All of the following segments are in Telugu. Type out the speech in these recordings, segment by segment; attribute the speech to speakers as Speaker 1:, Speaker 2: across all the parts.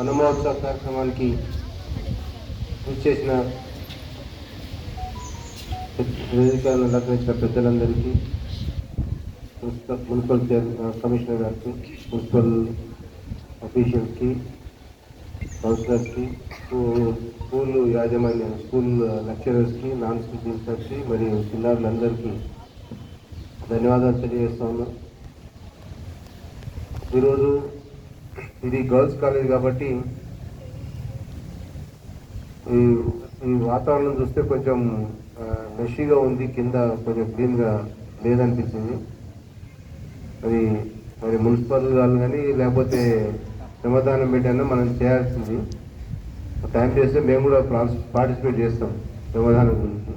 Speaker 1: వనమహోత్సవ కార్యక్రమానికి కృషి చేసిన వేదికలను అలంకరించిన పెద్దలందరికీ మున్సిపల్ చైర్ కమిషనర్ గారికి మున్సిపల్ అఫీషియల్స్కి కౌన్సిలర్స్కి స్కూల్ యాజమాన్య స్కూల్ లెక్చరర్స్కి నాన్ స్కూల్ టీచర్స్కి మరియు పిల్లలందరికీ ధన్యవాదాలు తెలియజేస్తాను ఈరోజు ఇది గర్ల్స్ కాలేజ్ కాబట్టి ఈ ఈ వాతావరణం చూస్తే కొంచెం మెషీగా ఉంది కింద కొంచెం క్లీన్గా లేదనిపించింది. అది మరి మున్సిపల్ వాళ్ళు కానీ లేకపోతే శ్రమదానం పెట్టైనా మనం చేయాల్సింది. టైం చేస్తే మేము కూడా పార్టిసిపేట్ చేస్తాం శ్రమదానం గురించి.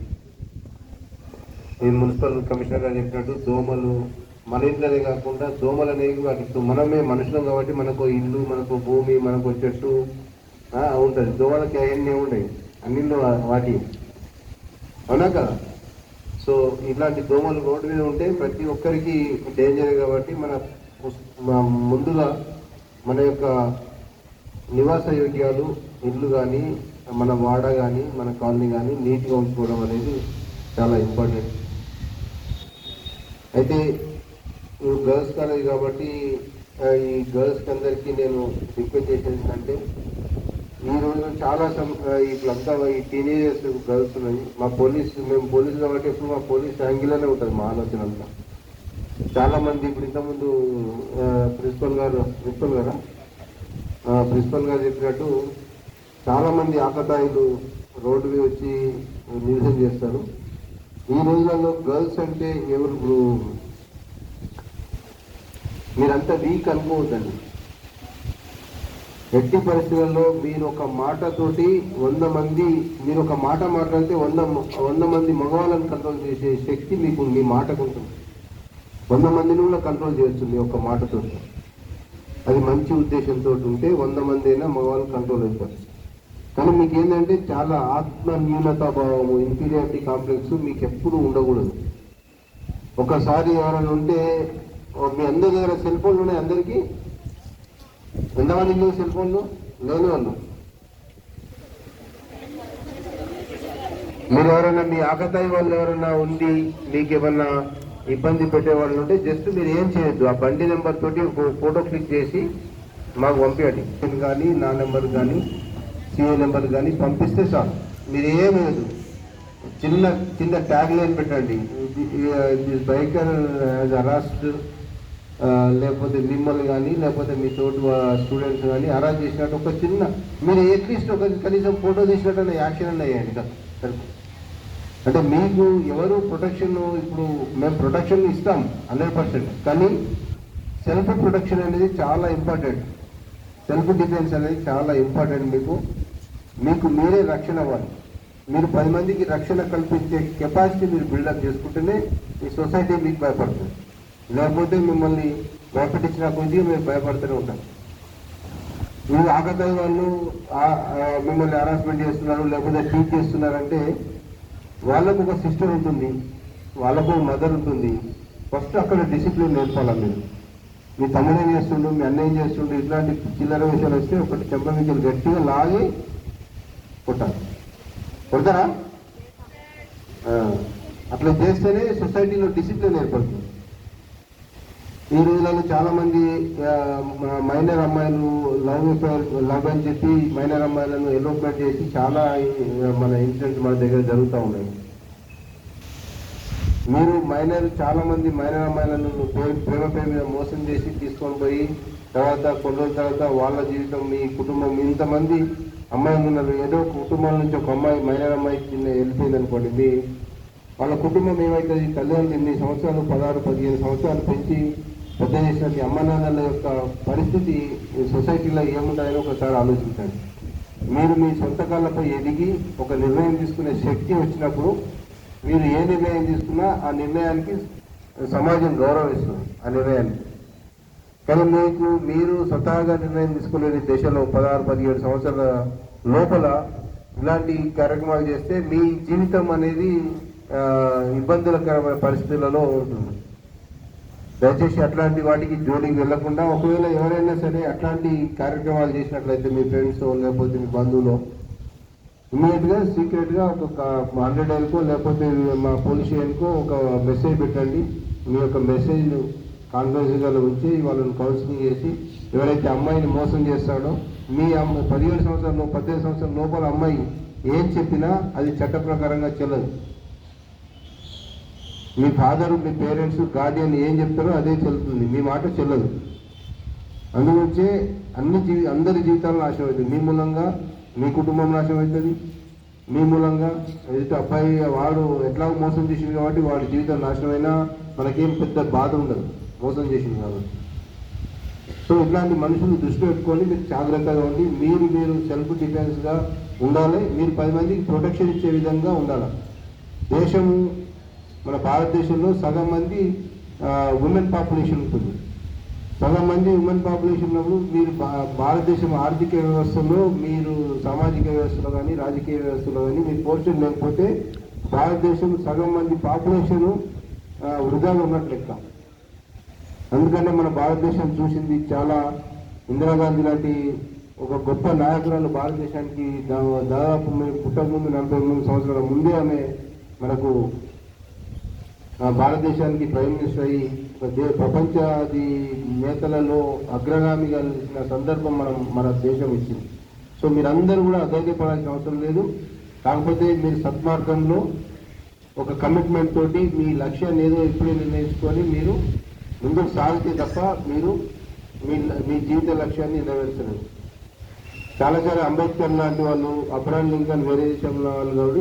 Speaker 1: ఈ మున్సిపల్ కమిషనర్ గారు చెప్పినట్టు దోమలు మన ఇంట్లోనే కాకుండా దోమలు అనేవి వాటికి మనమే మనుషులం కాబట్టి మనకు ఇల్లు మనకు భూమి మనకు చెట్టు ఉంటుంది. దోమలకి అవన్నీ ఉన్నాయి అన్నిళ్ళు వాటి. అవునా కదా? సో ఇలాంటి దోమలు రోడ్డు మీద ఉంటే ప్రతి ఒక్కరికి డేంజర్ కాబట్టి మన ముందుగా మన యొక్క నివాస యోగ్యాలు ఇల్లు కానీ మన వాడ కానీ మన కాలనీ కానీ నీట్గా ఉంచుకోవడం అనేది చాలా ఇంపార్టెంట్. అయితే నువ్వు గర్ల్స్ కాలేజ్ కాబట్టి ఈ గర్ల్స్కి అందరికీ నేను రిక్వెస్ట్ చేసేది ఏంటంటే ఈ రోజు చాలా సం- ఈ అంతా ఈ టీనేజర్స్ గర్ల్స్ ఉన్నాయి. మా పోలీస్ మేము పోలీసు కాబట్టి ఎప్పుడు మా పోలీస్ యాంగిల్లోనే ఉంటుంది మా ఆలోచన అంతా. చాలామంది ఇప్పుడు ఇంతకుముందు ప్రిన్సిపల్ గారు ప్రిన్సిపల్ గారా? ప్రిన్సిపల్ గారు చెప్పినట్టు చాలామంది ఆకతాయిలు రోడ్డు మీద వచ్చి నిరసన చేస్తారు. ఈ రోజులలో గర్ల్స్ అంటే ఎవరు ఇప్పుడు మీరంతా వీక్ అనుకోవద్దండి. ఎట్టి పరిస్థితుల్లో మీరు ఒక మాటతోటి వంద మంది మీరు ఒక మాట మాట్లాడితే వంద వంద మంది మగవాళ్ళని కంట్రోల్ చేసే శక్తి మీకు మీ మాటకు ఉంటుంది. వంద మందిని కూడా కంట్రోల్ చేయొచ్చు మీ ఒక మాటతో అది మంచి ఉద్దేశంతో ఉంటే వంద మంది అయినా మగవాళ్ళు కంట్రోల్ అవుతారు కానీ మీకు ఏంటంటే చాలా ఆత్మ న్యూనతాభావము ఇన్ఫీరియారిటీ కాంప్లెక్స్ మీకు ఎప్పుడు ఉండకూడదు. ఒకసారి ఎవరైనా ఉంటే మీ అందరి దగ్గర సెల్ ఫోన్లు ఉన్నాయి అందరికీ? ఎంతమంది లేవు సెల్ ఫోన్లు లేని వాళ్ళు. మీరు ఎవరైనా మీ ఆకతాయి వాళ్ళు ఎవరైనా ఉండి మీకు ఏమన్నా ఇబ్బంది పెట్టే వాళ్ళు ఉంటే జస్ట్ మీరు ఏం చేయొద్దు. ఆ బండి నెంబర్ తోటి ఒక ఫోటో క్లిక్ చేసి మాకు పంపించండి నేను కానీ నా నెంబర్ కానీ సిఏ నెంబర్ కానీ పంపిస్తే చాలు. మీరు ఏం లేదు. చిన్న చిన్న ట్యాగ్ లైన్ పెట్టండి దిస్ బైకర్ అరెస్ట్ లేకపోతే మిమ్మల్ని కానీ లేకపోతే మీ తోటి స్టూడెంట్స్ కానీ అరెస్ట్ చేసినట్టు ఒక చిన్న మీరు అట్లీస్ట్ ఒక కనీసం ఫోటో తీసినట్టు యాక్షన్ అన్న వేయండి అంటే మీకు ఎవరు ప్రొటెక్షన్ ఇప్పుడు మేము ప్రొటెక్షన్ ఇస్తాం హండ్రెడ్ పర్సెంట్ కానీ సెల్ఫ్ ప్రొటెక్షన్ అనేది చాలా ఇంపార్టెంట్ సెల్ఫ్ డిఫెన్స్ అనేది చాలా ఇంపార్టెంట్ మీకు. మీకు మీరే రక్షణ అవ్వాలి. మీరు పది మందికి రక్షణ కల్పించే కెపాసిటీ మీరు బిల్డప్ చేసుకుంటేనే ఈ సొసైటీ మీకు భయపడుతుంది. లేకపోతే మిమ్మల్ని భయపెట్టించిన కొద్దిగా మేము భయపడుతూనే ఉంటాం. మీరు ఆకతాయి వాళ్ళు మిమ్మల్ని హరాస్మెంట్ చేస్తున్నారు లేకపోతే ట్రీట్ చేస్తున్నారంటే వాళ్ళకు ఒక సిస్టర్ ఉంటుంది వాళ్ళకు ఒక మదర్ ఉంటుంది. ఫస్ట్ అక్కడ డిసిప్లిన్ నేర్పాలి మీరు? మీ తమ్ముడేం చేస్తుండు మీ అన్న ఏం చేస్తుండు ఇట్లాంటి చిల్లర విషయాలు వస్తే ఒకటి చెంప విషయాలు గట్టిగా లాగి కొట్టాలి. కొడతారా? అట్లా చేస్తేనే సొసైటీలో డిసిప్లిన్ ఏర్పడుతుంది. ఈ రోజులలో చాలా మంది మైనర్ అమ్మాయిలు లవ్ అఫేర్ లవ్ అని చెప్పి మైనర్ అమ్మాయిలను ఎలోప్మెంట్ చేసి చాలా మన ఇన్సిడెంట్స్ మన దగ్గర జరుగుతూ ఉన్నాయి. మీరు మైనర్ చాలా మంది మైనర్ అమ్మాయిలను ప్రేమ ప్రేమ మీద మోసం చేసి తీసుకొని పోయి తర్వాత కొన్ని రోజుల తర్వాత వాళ్ళ జీవితం మీ కుటుంబం ఇంతమంది అమ్మాయిలు ఉన్నారు. ఏదో ఒక కుటుంబం నుంచి ఒక అమ్మాయి మైనర్ అమ్మాయి చిన్న వెళ్ళిపోయింది అనుకోండి మీ వాళ్ళ కుటుంబం ఏమైతుంది? తల్లిదండ్రులు ఎన్ని సంవత్సరాలు? పదహారు పదిహేను సంవత్సరాలు పెంచి పెద్ద చేసిన అమ్మ నాన్నల యొక్క పరిస్థితి సొసైటీలో ఏముంటాయని ఒకసారి ఆలోచించండి. మీరు మీ సొంత కాళ్ళపై ఎదిగి ఒక నిర్ణయం తీసుకునే శక్తి వచ్చినప్పుడు మీరు ఏ నిర్ణయం తీసుకున్నా ఆ నిర్ణయానికి సమాజం గౌరవిస్తుంది ఆ నిర్ణయానికి. కానీ మీకు మీరు స్వతహాగా నిర్ణయం తీసుకునే దేశంలో పదహారు పదిహేడు సంవత్సరాల లోపల ఇలాంటి కార్యక్రమాలు చేస్తే మీ జీవితం అనేది ఇబ్బందులకరమైన పరిస్థితులలో ఉంటుంది. దయచేసి అట్లాంటి వాటికి జోలికి వెళ్ళకుండా ఒకవేళ ఎవరైనా సరే అట్లాంటి కార్యక్రమాలు చేసినట్లయితే మీ ఫ్రెండ్స్ లేకపోతే మీ బంధువులు ఇమీడియట్గా సీక్రెట్గా ఒక హండ్రెడ్ ఎల్కో లేకపోతే మా పోలీస్ స్టేషన్కో ఒక మెసేజ్ పెట్టండి. మీ యొక్క మెసేజ్ కాన్ఫరెన్స్ ఉంచి వాళ్ళని కౌన్సిలింగ్ చేసి ఎవరైతే అమ్మాయిని మోసం చేస్తాడో మీ అమ్మ పదిహేడు సంవత్సరాలు పద్దెనిమిది సంవత్సరాల లోపల అమ్మాయి ఏం చెప్పినా అది చట్ట ప్రకారంగా చెల్లదు. మీ ఫాదర్ మీ పేరెంట్స్ గార్డియన్ ఏం చెప్తారో అదే చెల్లుతుంది. మీ మాట చెల్లదు. అందుగురించే అన్ని జీవి అందరి జీవితాలు నాశనం అవుతుంది. మీ మూలంగా మీ కుటుంబం నాశనం అవుతుంది. మీ మూలంగా ఎదుటి అబ్బాయి వాడు ఎట్లా మోసం చేసింది కాబట్టి వాడి జీవితం నాశనమైనా మనకేం పెద్ద బాధ ఉండదు. మోసం చేసింది కాబట్టి. సో ఇట్లాంటి మనుషులు దృష్టి పెట్టుకొని మీరు జాగ్రత్తగా ఉండి మీరు మీరు సెల్ఫ్ డిఫెన్స్గా ఉండాలి. మీరు పది మందికి ప్రొటెక్షన్ ఇచ్చే విధంగా ఉండాలి. దేశము మన భారతదేశంలో సగం మంది ఉమెన్ పాపులేషన్ ఉంటుంది. సగం మంది ఉమెన్ పాపులేషన్ ఉన్నప్పుడు మీరు భారతదేశం ఆర్థిక వ్యవస్థలో మీరు సామాజిక వ్యవస్థలో కానీ రాజకీయ వ్యవస్థలో కానీ మీరు పోర్షన్ లేకపోతే భారతదేశం సగం మంది పాపులేషన్ వృధాగా ఉన్నట్లు లెక్క. అందుకంటే మన భారతదేశం చూసింది చాలా ఇందిరాగాంధీ లాంటి ఒక గొప్ప నాయకురాలు భారతదేశానికి దాదాపు మేము నలభై మూడు సంవత్సరాల ముందే ఆమె మనకు భారతదేశానికి ప్రైమ్ మినిస్టర్ అయ్యి ప్రపంచాది నేతలలో అగ్రగామిగా నిలిచిన సందర్భం మనం మన దేశం ఇచ్చింది. సో మీరందరూ కూడా అధైర్యపడాల్సిన అవసరం లేదు. కాకపోతే మీరు సత్మార్గంలో ఒక కమిట్మెంట్ తోటి మీ లక్ష్యాన్ని ఏదో ఇప్పుడే నిర్ణయించుకొని మీరు ముందుకు సాగితే తప్ప మీరు మీ మీ జీవిత లక్ష్యాన్ని నెరవేర్చలేదు చాలా చాలా అంబేద్కర్ లాంటి వాళ్ళు అబ్రహం లింకన్ వేరే దేశంలో వాళ్ళు కాబట్టి